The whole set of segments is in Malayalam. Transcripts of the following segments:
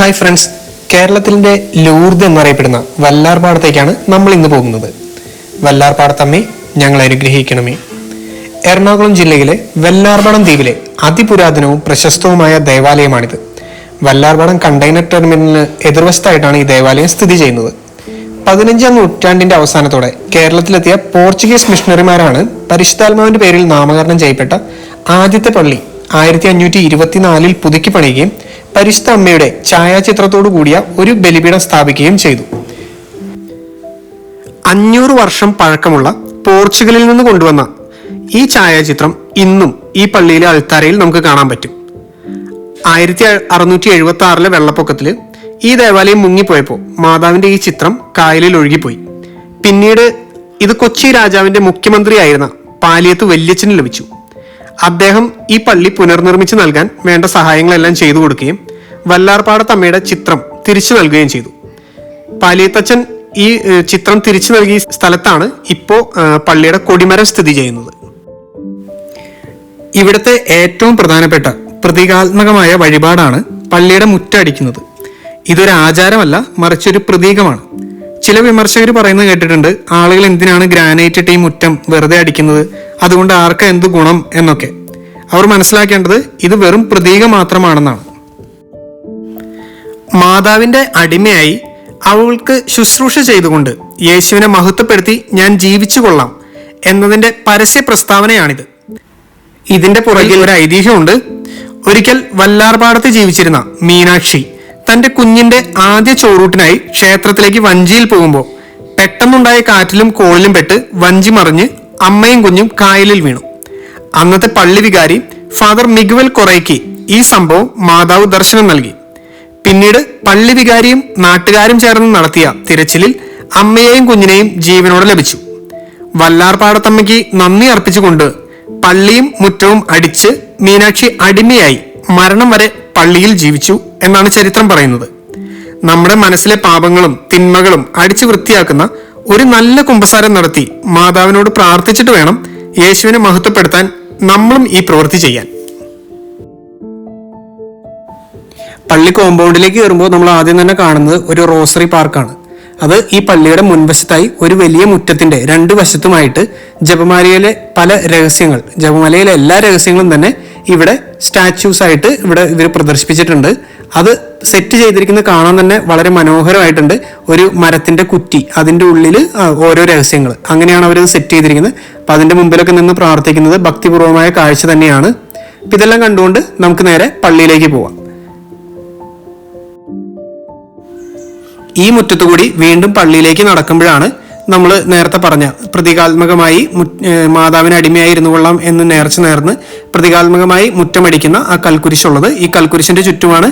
Hi friends. കേരളത്തിന്റെ ലൂർദ് എന്നറിയപ്പെടുന്ന വല്ലാർപാടത്തേക്കാണ് നമ്മൾ ഇന്ന് പോകുന്നത്. വല്ലാർപാടത്തമ്മേ ഞങ്ങൾ അനുഗ്രഹിക്കണമേ. എറണാകുളം ജില്ലയിലെ വല്ലാർപാടം ദ്വീപിലെ അതിപുരാതനവും പ്രശസ്തവുമായ ദേവാലയമാണിത്. വല്ലാർപാടം കണ്ടെയ്നർ ടെർമിനലിന് എതിർവശത്തായിട്ടാണ് ഈ ദേവാലയം സ്ഥിതി ചെയ്യുന്നത്. പതിനഞ്ചാം നൂറ്റാണ്ടിന്റെ അവസാനത്തോടെ കേരളത്തിലെത്തിയ പോർച്ചുഗീസ് മിഷണറിമാരാണ് പരിശുദ്ധാത്മാവിന്റെ പേരിൽ നാമകരണം ചെയ്യപ്പെട്ട ആദ്യത്തെ പള്ളി ആയിരത്തി അഞ്ഞൂറ്റി ഇരുപത്തിനാലിൽ പുതുക്കി പണിയുകയും പരിശുദ്ധ അമ്മയുടെ ഛായാചിത്രത്തോടു കൂടിയ ഒരു ബലിപീഠം സ്ഥാപിക്കുകയും ചെയ്തു. അഞ്ഞൂറ് വർഷം പഴക്കമുള്ള പോർച്ചുഗലിൽ നിന്ന് കൊണ്ടുവന്ന ഈ ഛായാചിത്രം ഇന്നും ഈ പള്ളിയിലെ അൾത്താരയിൽ നമുക്ക് കാണാൻ പറ്റും. ആയിരത്തി അറുന്നൂറ്റി എഴുപത്തി ആറിലെ വെള്ളപ്പൊക്കത്തിൽ ഈ ദേവാലയം മുങ്ങിപ്പോയപ്പോൾ മാതാവിന്റെ ഈ ചിത്രം കായലിൽ ഒഴുകിപ്പോയി. പിന്നീട് ഇത് കൊച്ചി രാജാവിന്റെ മുഖ്യമന്ത്രിയായിരുന്ന പാലിയത്ത് വല്യച്ഛന് ലഭിച്ചു. അദ്ദേഹം ഈ പള്ളി പുനർനിർമ്മിച്ചു നൽകാൻ വേണ്ട സഹായങ്ങളെല്ലാം ചെയ്തു കൊടുക്കുകയും വല്ലാർപാടത്തമ്മയുടെ ചിത്രം തിരിച്ചു നൽകുകയും ചെയ്തു. പാലിയത്തച്ഛൻ ഈ ചിത്രം തിരിച്ചു നൽകിയ സ്ഥലത്താണ് ഇപ്പോൾ പള്ളിയുടെ കൊടിമരം സ്ഥിതി ചെയ്യുന്നത്. ഇവിടുത്തെ ഏറ്റവും പ്രധാനപ്പെട്ട പ്രതീകാത്മകമായ വഴിപാടാണ് പള്ളിയുടെ മുറ്റടിക്കുന്നത്. ഇതൊരു ആചാരമല്ല മറിച്ചൊരു പ്രതീകമാണ്. ചില വിമർശകർ പറയുന്നത് കേട്ടിട്ടുണ്ട് ആളുകൾ എന്തിനാണ് ഗ്രാനൈറ്റ് ടീം മുറ്റം വെറുതെ അടിക്കുന്നത്? അതുകൊണ്ട് ആർക്ക് എന്ത് ഗുണം എന്നൊക്കെ. അവർ മനസ്സിലാക്കേണ്ടത് ഇത് വെറും പ്രതീകം മാത്രമാണെന്നാണ്. മാതാവിന്റെ അടിമയായി അവൾക്ക് ശുശ്രൂഷ ചെയ്തുകൊണ്ട് യേശുവിനെ മഹത്വപ്പെടുത്തി ഞാൻ ജീവിച്ചു കൊള്ളാം എന്നതിന്റെ പരസ്യ പ്രസ്താവനയാണിത്. ഇതിന്റെ പുറകിൽ ഒരു ഐതിഹ്യമുണ്ട്. ഒരിക്കൽ വല്ലാർപാടത്ത് ജീവിച്ചിരുന്ന മീനാക്ഷി തന്റെ കുഞ്ഞിന്റെ ആദ്യ ചോറൂട്ടിനായി ക്ഷേത്രത്തിലേക്ക് വഞ്ചിയിൽ പോകുമ്പോൾ പെട്ടെന്നുണ്ടായ കാറ്റിലും കോളിലും പെട്ട് വഞ്ചി മറിഞ്ഞ് അമ്മയും കുഞ്ഞും കായലിൽ വീണു. അന്നത്തെ പള്ളി വികാരി ഫാദർ മിഗുവൽ കൊറയ്ക്ക് ഈ സംഭവം മാതാവ് ദർശനം നൽകി. പിന്നീട് പള്ളി വികാരിയും നാട്ടുകാരും ചേർന്ന് നടത്തിയ തിരച്ചിലിൽ അമ്മയെയും കുഞ്ഞിനെയും ജീവനോടെ ലഭിച്ചു. വല്ലാർപാടത്തമ്മയ്ക്ക് നന്ദി അർപ്പിച്ചുകൊണ്ട് പള്ളിയും മുറ്റവും അടിച്ച് മീനാക്ഷി അടിമയായി മരണം വരെ പള്ളിയിൽ ജീവിച്ചു. എന്നാണ് ചരിത്രം പറയുന്നത്. നമ്മുടെ മനസ്സിലെ പാപങ്ങളും തിന്മകളും അടിച്ചു വൃത്തിയാക്കുന്ന ഒരു നല്ല കുമ്പസാരം നടത്തി മാതാവിനോട് പ്രാർത്ഥിച്ചിട്ട് വേണം യേശുവിനെ മഹത്വപ്പെടുത്താൻ നമ്മളും ഈ പ്രവൃത്തി ചെയ്യാൻ. പള്ളി കോമ്പൗണ്ടിലേക്ക് കയറുമ്പോൾ നമ്മൾ ആദ്യം തന്നെ കാണുന്നത് ഒരു റോസറി പാർക്കാണ്. അത് ഈ പള്ളിയുടെ മുൻവശത്തായി ഒരു വലിയ മുറ്റത്തിന്റെ രണ്ട് വശത്തുമായിട്ട് ജപമാലയിലെ പല രഹസ്യങ്ങൾ ജപമാലയിലെ എല്ലാ രഹസ്യങ്ങളും തന്നെ ഇവിടെ സ്റ്റാച്യൂസ് ആയിട്ട് ഇവിടെ ഇവർ പ്രദർശിപ്പിച്ചിട്ടുണ്ട്. അത് സെറ്റ് ചെയ്തിരിക്കുന്നത് കാണാൻ തന്നെ വളരെ മനോഹരമായിട്ടുണ്ട്. ഒരു മരത്തിന്റെ കുറ്റി അതിന്റെ ഉള്ളിൽ ഓരോ രഹസ്യങ്ങൾ അങ്ങനെയാണ് അവർ സെറ്റ് ചെയ്തിരിക്കുന്നത്. അപ്പൊ അതിന്റെ മുമ്പിലൊക്കെ നിന്ന് പ്രാർത്ഥിക്കുന്നത് ഭക്തിപൂർവമായ കാഴ്ച തന്നെയാണ്. അപ്പൊ ഇതെല്ലാം കണ്ടുകൊണ്ട് നമുക്ക് നേരെ പള്ളിയിലേക്ക് പോവാം. ഈ മുറ്റത്തുകൂടി വീണ്ടും പള്ളിയിലേക്ക് നടക്കുമ്പോഴാണ് നമ്മൾ നേരത്തെ പറഞ്ഞ പ്രതീകാത്മകമായി മാതാവിന് അടിമയായി ഇരുന്നു കൊള്ളാം എന്ന് നേർച്ച നേർന്ന് പ്രതീകാത്മകമായി മുറ്റമടിക്കുന്ന ആ കൽക്കുരിശുള്ളത്. ഈ കൽക്കുരിശിന്റെ ചുറ്റുമാണ്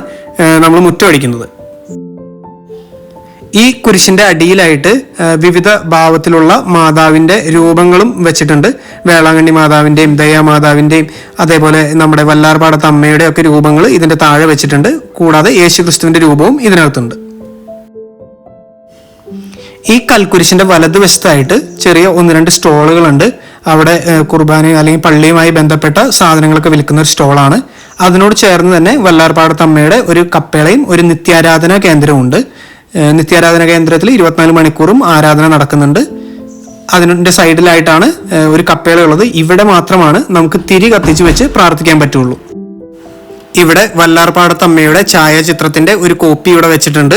നമ്മൾ മുറ്റമടിക്കുന്നത്. ഈ കുരിശിന്റെ അടിയിലായിട്ട് വിവിധ ഭാവത്തിലുള്ള മാതാവിന്റെ രൂപങ്ങളും വെച്ചിട്ടുണ്ട്. വേളാങ്കണ്ണി മാതാവിന്റെയും ദയാമാതാവിന്റെയും അതേപോലെ നമ്മുടെ വല്ലാർപാടത്ത് അമ്മയുടെ ഒക്കെ രൂപങ്ങൾ ഇതിന്റെ താഴെ വെച്ചിട്ടുണ്ട്. കൂടാതെ യേശുക്രിസ്തുവിന്റെ രൂപവും ഇതിനകത്തുണ്ട്. ഈ കൽക്കുരിശിന്റെ വലതുവശത്തായിട്ട് ചെറിയ ഒന്ന് രണ്ട് സ്റ്റോളുകളുണ്ട്. അവിടെ കുർബാന അല്ലെങ്കിൽ പള്ളിയുമായി ബന്ധപ്പെട്ട സാധനങ്ങളൊക്കെ വിൽക്കുന്ന ഒരു സ്റ്റോളാണ്. അതിനോട് ചേർന്ന് തന്നെ വല്ലാർപാടത്തമ്മയുടെ ഒരു കപ്പേളയും ഒരു നിത്യാരാധന കേന്ദ്രവും ഉണ്ട് ഏഹ്, നിത്യാരാധന കേന്ദ്രത്തിൽ ഇരുപത്തിനാല് മണിക്കൂറും ആരാധന നടക്കുന്നുണ്ട്. അതിന്റെ സൈഡിലായിട്ടാണ് ഒരു കപ്പേള ഉള്ളത്. ഇവിടെ മാത്രമാണ് നമുക്ക് തിരി കത്തിച്ച് വെച്ച് പ്രാർത്ഥിക്കാൻ പറ്റുള്ളൂ. ഇവിടെ വല്ലാർപാടത്തമ്മയുടെ ഛായാചിത്രത്തിന്റെ ഒരു കോപ്പി ഇവിടെ വെച്ചിട്ടുണ്ട്.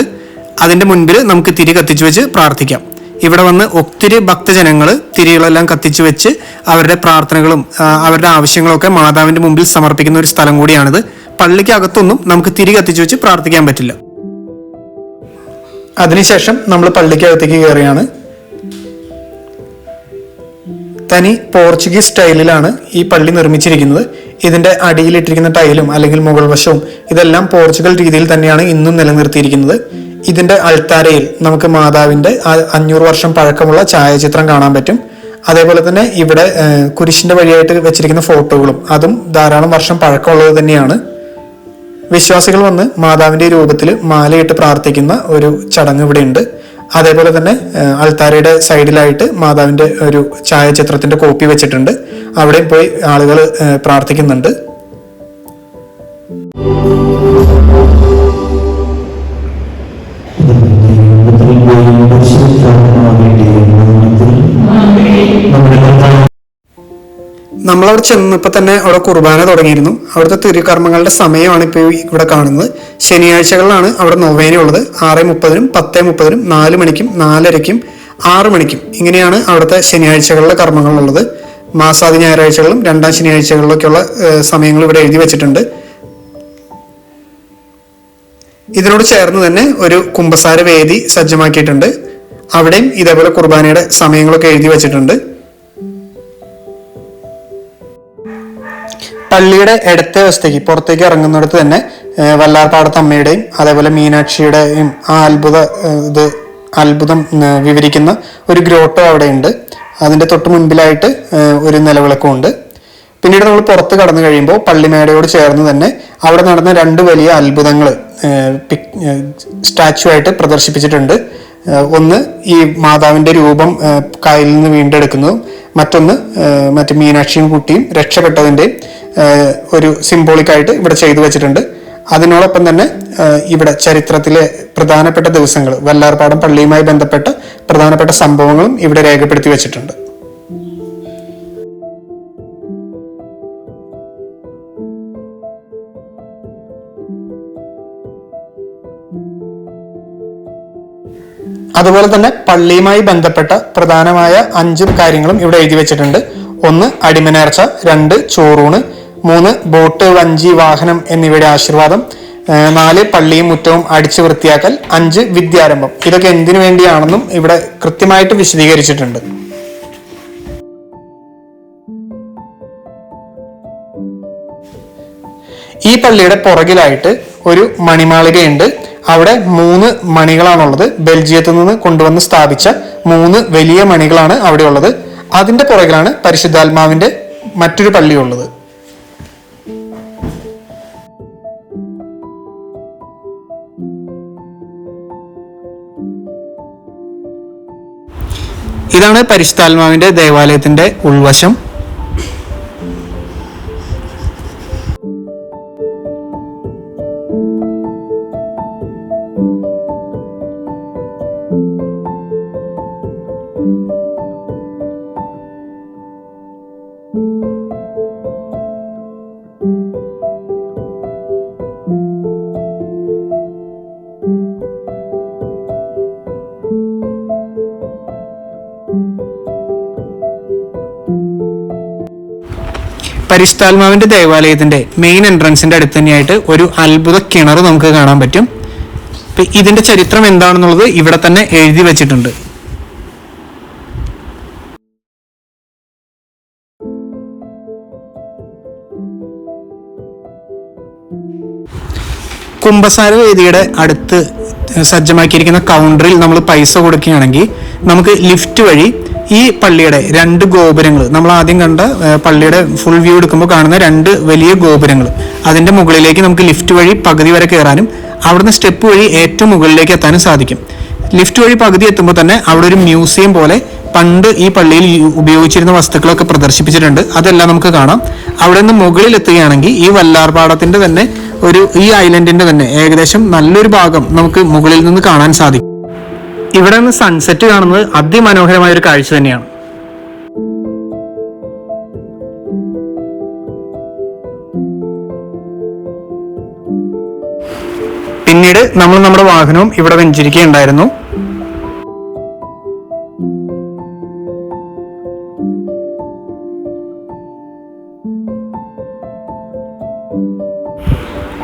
അതിന്റെ മുൻപിൽ നമുക്ക് തിരി കത്തിച്ചു വെച്ച് പ്രാർത്ഥിക്കാം. ഇവിടെ വന്ന് ഒത്തിരി ഭക്തജനങ്ങൾ തിരികളെല്ലാം കത്തിച്ചു വെച്ച് അവരുടെ പ്രാർത്ഥനകളും അവരുടെ ആവശ്യങ്ങളൊക്കെ മാതാവിന്റെ മുമ്പിൽ സമർപ്പിക്കുന്ന ഒരു സ്ഥലം കൂടിയാണിത്. പള്ളിക്ക് അകത്തൊന്നും നമുക്ക് തിരി കത്തിച്ചു വെച്ച് പ്രാർത്ഥിക്കാൻ പറ്റില്ല. അതിനുശേഷം നമ്മൾ പള്ളിക്കകത്തേക്ക് കയറിയാണ്. തനി പോർച്ചുഗീസ് സ്റ്റൈലിലാണ് ഈ പള്ളി നിർമ്മിച്ചിരിക്കുന്നത്. ഇതിന്റെ അടിയിലിട്ടിരിക്കുന്ന ടൈലും അല്ലെങ്കിൽ മുകൾ വശവും ഇതെല്ലാം പോർച്ചുഗൽ രീതിയിൽ തന്നെയാണ് ഇന്നും നിലനിർത്തിയിരിക്കുന്നത്. ഇതിന്റെ അൾത്താരയിൽ നമുക്ക് മാതാവിന്റെ അഞ്ഞൂറ് വർഷം പഴക്കമുള്ള ഛായാചിത്രം കാണാൻ പറ്റും. അതേപോലെ തന്നെ ഇവിടെ കുരിശിന്റെ വഴിയായിട്ട് വെച്ചിരിക്കുന്ന ഫോട്ടോകളും അതും ധാരാളം വർഷം പഴക്കമുള്ളത് തന്നെയാണ്. വിശ്വാസികൾ വന്ന് മാതാവിന്റെ രൂപത്തിൽ മാലയിട്ട് പ്രാർത്ഥിക്കുന്ന ഒരു ചടങ്ങ് ഇവിടെ ഉണ്ട് അതേപോലെ തന്നെ അൾത്താരയുടെ സൈഡിലായിട്ട് മാതാവിന്റെ ഒരു ഛായാചിത്രത്തിന്റെ കോപ്പി വെച്ചിട്ടുണ്ട്. അവിടെയും പോയി ആളുകൾ പ്രാർത്ഥിക്കുന്നുണ്ട്. നമ്മളവിടെ ചെന്നപ്പോൾ തന്നെ അവിടെ കുർബാന തുടങ്ങിയിരുന്നു. അവിടുത്തെ തിരുകർമ്മങ്ങളുടെ സമയമാണ് ഇപ്പോൾ ഇവിടെ കാണുന്നത്. ശനിയാഴ്ചകളിലാണ് അവിടെ നൊവേന ഉള്ളത്. ആറ് മുപ്പതിനും പത്ത് മുപ്പതിനും നാല് മണിക്കും നാലരയ്ക്കും ആറ് മണിക്കും. ഇങ്ങനെയാണ് അവിടുത്തെ ശനിയാഴ്ചകളിലെ കർമ്മങ്ങളുള്ളത്. മാസാദി ഞായറാഴ്ചകളിലും രണ്ടാം ശനിയാഴ്ചകളിലൊക്കെയുള്ള സമയങ്ങൾ ഇവിടെ എഴുതി വെച്ചിട്ടുണ്ട്. ഇതിനോട് ചേർന്ന് തന്നെ ഒരു കുമ്പസാര വേദി സജ്ജമാക്കിയിട്ടുണ്ട്. അവിടെയും ഇതേപോലെ കുർബാനയുടെ സമയങ്ങളൊക്കെ എഴുതി വെച്ചിട്ടുണ്ട്. പള്ളിയുടെ ഇടത്തെ വശത്തേക്ക് പുറത്തേക്ക് ഇറങ്ങുന്നിടത്ത് തന്നെ വല്ലാർപാടത്ത് അമ്മയുടെയും അതേപോലെ മീനാക്ഷിയുടെയും ആ അത്ഭുത ഇത് അത്ഭുതം വിവരിക്കുന്ന ഒരു ഗ്രോട്ടോ അവിടെയുണ്ട്. അതിന്റെ തൊട്ട് മുൻപിലായിട്ട് ഒരു നിലവിളക്കും ഉണ്ട്. പിന്നീട് നമ്മൾ പുറത്ത് കടന്നു കഴിയുമ്പോൾ പള്ളിമേടയോട് ചേർന്ന് തന്നെ അവിടെ നടന്ന രണ്ട് വലിയ അത്ഭുതങ്ങൾ സ്റ്റാച്ചു ആയിട്ട് പ്രദർശിപ്പിച്ചിട്ടുണ്ട്. ഒന്ന് ഈ മാതാവിന്റെ രൂപം കായലിൽ നിന്ന് വീണ്ടെടുക്കുന്നതും മറ്റൊന്ന് മറ്റ് മീനാക്ഷിയും കുട്ടിയും രക്ഷപ്പെട്ടതിന്റെ ഒരു സിംബോളിക്കായിട്ട് ഇവിടെ ചെയ്തു വെച്ചിട്ടുണ്ട്. അതിനോടൊപ്പം തന്നെ ഇവിടെ ചരിത്രത്തിലെ പ്രധാനപ്പെട്ട ദിവസങ്ങൾ വല്ലാർപാടം പള്ളിയുമായി ബന്ധപ്പെട്ട പ്രധാനപ്പെട്ട സംഭവങ്ങളും ഇവിടെ രേഖപ്പെടുത്തി വെച്ചിട്ടുണ്ട്. അതുപോലെ തന്നെ പള്ളിയുമായി ബന്ധപ്പെട്ട പ്രധാനമായ അഞ്ച് കാര്യങ്ങളും ഇവിടെ എഴുതി വെച്ചിട്ടുണ്ട്. ഒന്ന് അടിമനേർച്ച. രണ്ട് ചോറൂണ്. മൂന്ന് ബോട്ട് വഞ്ചി വാഹനം എന്നിവയുടെ ആശീർവാദം. നാല് പള്ളിയും മുറ്റവും അടിച്ചു വൃത്തിയാക്കൽ. അഞ്ച് വിദ്യാരംഭം. ഇതൊക്കെ എന്തിനു വേണ്ടിയാണെന്നും ഇവിടെ കൃത്യമായിട്ട് വിശദീകരിച്ചിട്ടുണ്ട്. ഈ പള്ളിയുടെ പുറകിലായിട്ട് ഒരു മണിമാളികയുണ്ട്. അവിടെ മൂന്ന് മണികളാണുള്ളത്. ബെൽജിയത്തിൽ നിന്ന് കൊണ്ടുവന്ന് സ്ഥാപിച്ച മൂന്ന് വലിയ മണികളാണ് അവിടെ ഉള്ളത് അതിന്റെ പുറകിലാണ് പരിശുദ്ധാത്മാവിന്റെ മറ്റൊരു പള്ളിയുള്ളത്. ഇതാണ് പരിശുദ്ധാത്മാവിന്റെ ദേവാലയത്തിന്റെ ഉൾവശം. പരിശുദ്ധാത്മാവിന്റെ ദേവാലയത്തിന്റെ മെയിൻ എൻട്രൻസിന്റെ അടുത്ത് തന്നെയായിട്ട് ഒരു അത്ഭുത കിണർ നമുക്ക് കാണാൻ പറ്റും. ഇതിന്റെ ചരിത്രം എന്താണെന്നുള്ളത് ഇവിടെ തന്നെ എഴുതി വെച്ചിട്ടുണ്ട്. കുംഭസാര വേദിയുടെ അടുത്ത് സജ്ജമാക്കിയിരിക്കുന്ന കൗണ്ടറിൽ നമ്മൾ പൈസ കൊടുക്കുകയാണെങ്കിൽ നമുക്ക് ലിഫ്റ്റ് വഴി ഈ പള്ളിയുടെ രണ്ട് ഗോപുരങ്ങൾ നമ്മൾ ആദ്യം കണ്ട പള്ളിയുടെ ഫുൾ വ്യൂ എടുക്കുമ്പോൾ കാണുന്ന രണ്ട് വലിയ ഗോപുരങ്ങൾ അതിന്റെ മുകളിലേക്ക് നമുക്ക് ലിഫ്റ്റ് വഴി പകുതി വരെ കയറാനും അവിടുന്ന് സ്റ്റെപ്പ് വഴി ഏറ്റവും മുകളിലേക്ക് എത്താനും സാധിക്കും. ലിഫ്റ്റ് വഴി പകുതി എത്തുമ്പോൾ തന്നെ അവിടെ ഒരു മ്യൂസിയം പോലെ പണ്ട് ഈ പള്ളിയിൽ ഉപയോഗിച്ചിരുന്ന വസ്തുക്കളൊക്കെ പ്രദർശിപ്പിച്ചിട്ടുണ്ട്. അതെല്ലാം നമുക്ക് കാണാം. അവിടെ നിന്ന് മുകളിൽ എത്തുകയാണെങ്കിൽ ഈ വല്ലാർപാടത്തിന്റെ തന്നെ ഒരു ഈ ഐലൻഡിന്റെ തന്നെ ഏകദേശം നല്ലൊരു ഭാഗം നമുക്ക് മുകളിൽ നിന്ന് കാണാൻ സാധിക്കും. ഇവിടെ നിന്ന് സൺസെറ്റ് കാണുന്നത് അതിമനോഹരമായ ഒരു കാഴ്ച തന്നെയാണ്. പിന്നീട് നമ്മൾ നമ്മുടെ വാഹനവും ഇവിടെ വെഞ്ചരിക്കുകയുണ്ടായിരുന്നു.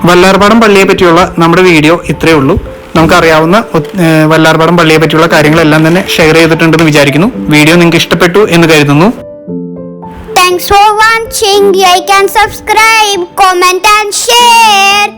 വല്ലാർപാടം പള്ളിയെ പറ്റിയുള്ള നമ്മുടെ വീഡിയോ ഇത്രയേ ഉള്ളൂ നമുക്കറിയാവുന്ന വല്ലാർപാടം പള്ളിയെ പറ്റിയുള്ള കാര്യങ്ങളെല്ലാം തന്നെ ഷെയർ ചെയ്തിട്ടുണ്ടെന്ന് വിചാരിക്കുന്നു വീഡിയോ നിങ്ങൾക്ക് ഇഷ്ടപ്പെട്ടു എന്ന് കരുതുന്നു Thanks for watching. Like and subscribe, comment and share.